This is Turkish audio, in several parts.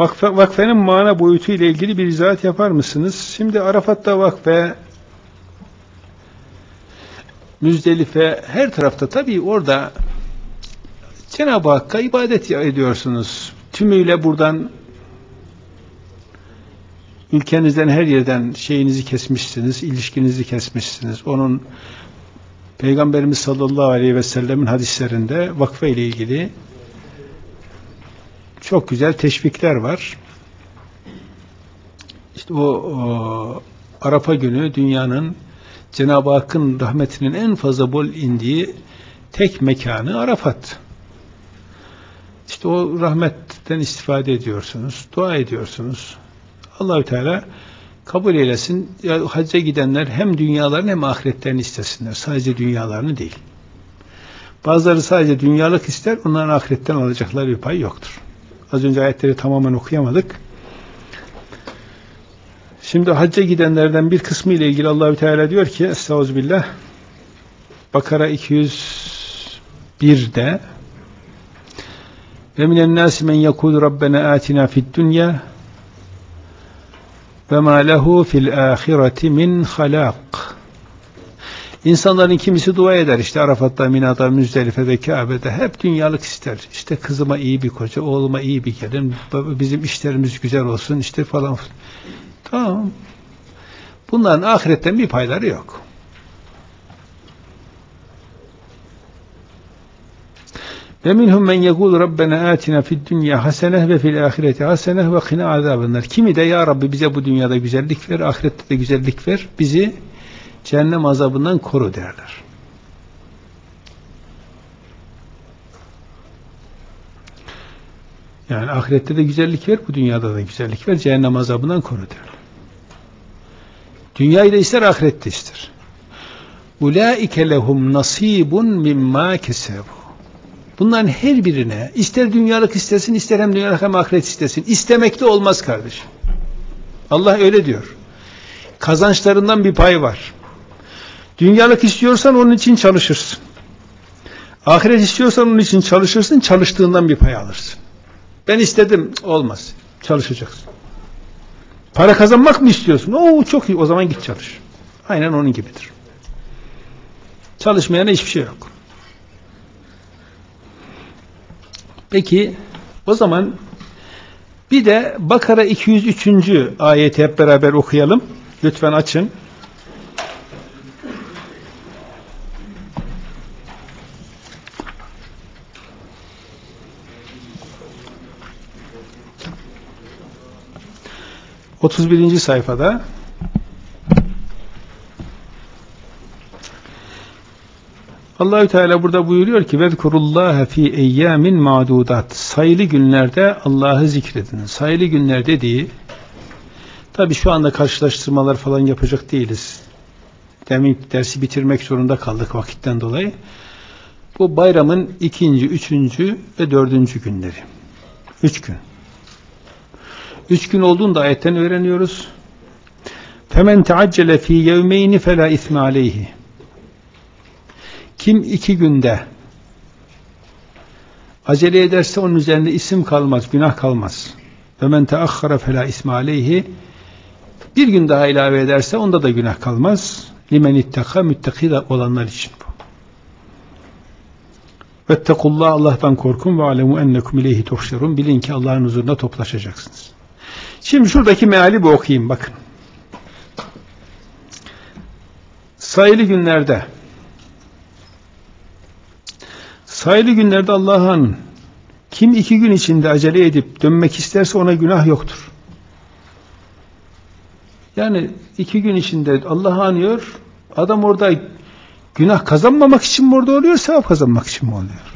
Vakfe, vakfenin mana boyutu ile ilgili bir izahat yapar mısınız? Şimdi Arafat'ta vakfe, Müzdelife, her tarafta tabii orada Cenab-ı Hakk'a ibadet ediyorsunuz. Tümüyle buradan ülkenizden her yerden şeyinizi kesmişsiniz, ilişkinizi kesmişsiniz. Onun Peygamberimiz sallallahu aleyhi ve sellemin hadislerinde vakfe ile ilgili çok güzel teşvikler var. İşte o, o Arafa günü dünyanın Cenab-ı Hakk'ın rahmetinin en fazla bol indiği tek mekanı Arafat. İşte o rahmetten istifade ediyorsunuz, dua ediyorsunuz. Allahü Teala kabul eylesin. Ya, hacca gidenler hem dünyalarını hem ahiretlerini istesinler. Sadece dünyalarını değil. Bazıları sadece dünyalık ister, onların ahiretten alacakları bir pay yoktur. Az önce ayetleri tamamen okuyamadık. Şimdi hacca gidenlerden bir kısmı ile ilgili Allahü Teala diyor ki Estağfirullah Bakara 201'de ve minen nasi men yekul rabbena atina fid dunya ve ma lehu fil ahireti min halak İnsanların kimisi dua eder işte Arafat'ta, Mina'da, Müzdelife'de, Kabe'de hep dünyalık ister. İşte kızıma iyi bir koca, oğluma iyi bir gelin, bizim işlerimiz güzel olsun işte falan. Tamam. Bunların ahiretten bir payları yok. Ve minhum men yekul Rabbena atina fid dünya haseneh ve fil ahireti haseneh ve kina azabınlar. Kimi de ya Rabbi bize bu dünyada güzellik ver, ahirette de güzellik ver, bizi cehennem azabından koru derler. Yani ahirette de güzellik ver, bu dünyada da güzellik ver, cehennem azabından koru derler. Dünyayı da ister, ahirette ister. Ulaike lehum nasibun mimma kesebu. Bunların her birine ister dünyalık istesin, ister hem dünyalık hem ahiret istesin. İstemekte olmaz kardeşim. Allah öyle diyor. Kazançlarından bir pay var. Dünyalık istiyorsan onun için çalışırsın. Ahiret istiyorsan onun için çalışırsın, çalıştığından bir pay alırsın. Ben istedim, olmaz. Çalışacaksın. Para kazanmak mı istiyorsun? Oo çok iyi, o zaman git çalış. Aynen onun gibidir. Çalışmayana hiçbir şey yok. Peki, o zaman bir de Bakara 203. ayeti hep beraber okuyalım. Lütfen açın. 31. sayfada Allahü Teala burada buyuruyor ki vezkurullaha fi eyyamin ma'dudat. Sayılı günlerde Allah'ı zikredin. Sayılı günler dediği tabi şu anda karşılaştırmalar falan yapacak değiliz. Demin dersi bitirmek zorunda kaldık vakitten dolayı. Bu bayramın ikinci, üçüncü ve dördüncü günleri. Üç gün. Üç gün olduğunu da ayetten öğreniyoruz. Femen teaccele fî yevmeyni felâ isme aleyhi. Kim iki günde acele ederse onun üzerinde isim kalmaz, günah kalmaz. Ve men teakhara felâ isme aleyhi. Bir gün daha ilave ederse onda da günah kalmaz. Limen ittaka müttaki olanlar için bu. Vettekullah Allah'tan korkun ve alemu ennekum ileyhi tuhşerun. Bilin ki Allah'ın huzuruna toplaşacaksınız. Şimdi şuradaki meali bir okuyayım bakın. Sayılı günlerde sayılı günlerde Allah'ın kim iki gün içinde acele edip dönmek isterse ona günah yoktur. Yani iki gün içinde Allah'ı anıyor, adam orada günah kazanmamak için mi orada oluyor, sevap kazanmak için mi oluyor?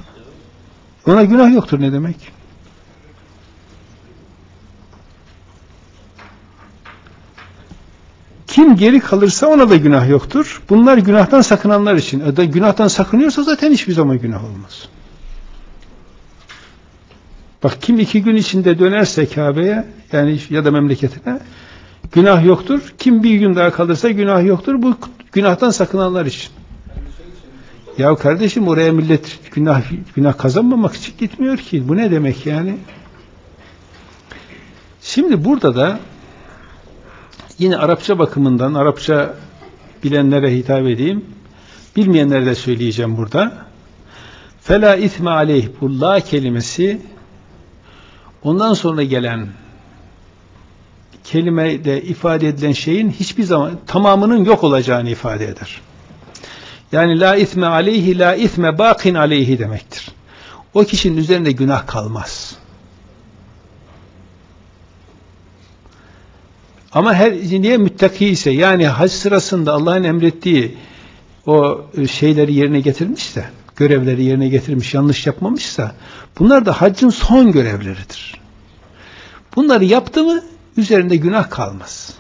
Ona günah yoktur ne demek? Kim geri kalırsa ona da günah yoktur. Bunlar günahtan sakınanlar için. E günahtan sakınıyorsa zaten hiçbir zaman günah olmaz. Bak kim iki gün içinde dönerse Kabe'ye yani ya da memleketine günah yoktur. Kim bir gün daha kalırsa günah yoktur. Bu günahtan sakınanlar için. Ya kardeşim oraya millet günah günah kazanmamak için gitmiyor ki. Bu ne demek yani? Şimdi burada da yine Arapça bakımından Arapça bilenlere hitap edeyim. Bilmeyenlere de söyleyeceğim burada. Fela itme aleyh bu la kelimesi ondan sonra gelen kelimede ifade edilen şeyin hiçbir zaman tamamının yok olacağını ifade eder. Yani la itme aleyhi la itme bakin aleyhi demektir. O kişinin üzerinde günah kalmaz. Ama her niye müttaki ise yani hac sırasında Allah'ın emrettiği o şeyleri yerine getirmişse, görevleri yerine getirmiş, yanlış yapmamışsa bunlar da haccın son görevleridir. Bunları yaptı mı üzerinde günah kalmaz.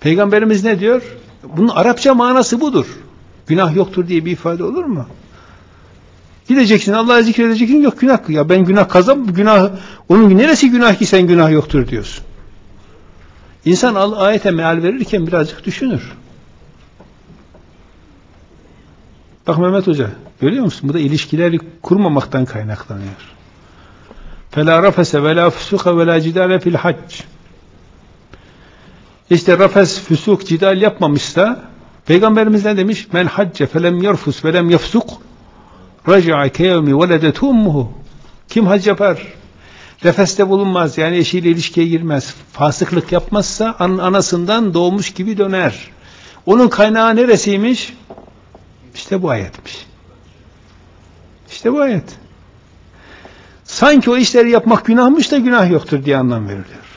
Peygamberimiz ne diyor? Bunun Arapça manası budur. Günah yoktur diye bir ifade olur mu? Gideceksin Allah'ı zikredeceksin yok günah. Ya ben günah kazan günah onun neresi günah ki sen günah yoktur diyorsun. İnsan ayete meal verirken birazcık düşünür. Bak Mehmet Hoca görüyor musun? Bu da ilişkileri kurmamaktan kaynaklanıyor. فَلَا رَفَسَ وَلَا فُسُقَ وَلَا جِدَالَ فِي الْحَجِّ İşte rafes, füsuk, cidal yapmamışsa Peygamberimiz ne demiş? Men hacce felem yerfus velem yefsuk raca'a keyevmi veledet ummuhu kim hac yapar? Refeste bulunmaz yani eşiyle ilişkiye girmez. Fasıklık yapmazsa an anasından doğmuş gibi döner. Onun kaynağı neresiymiş? İşte bu ayetmiş. İşte bu ayet. Sanki o işleri yapmak günahmış da günah yoktur diye anlam veriliyor.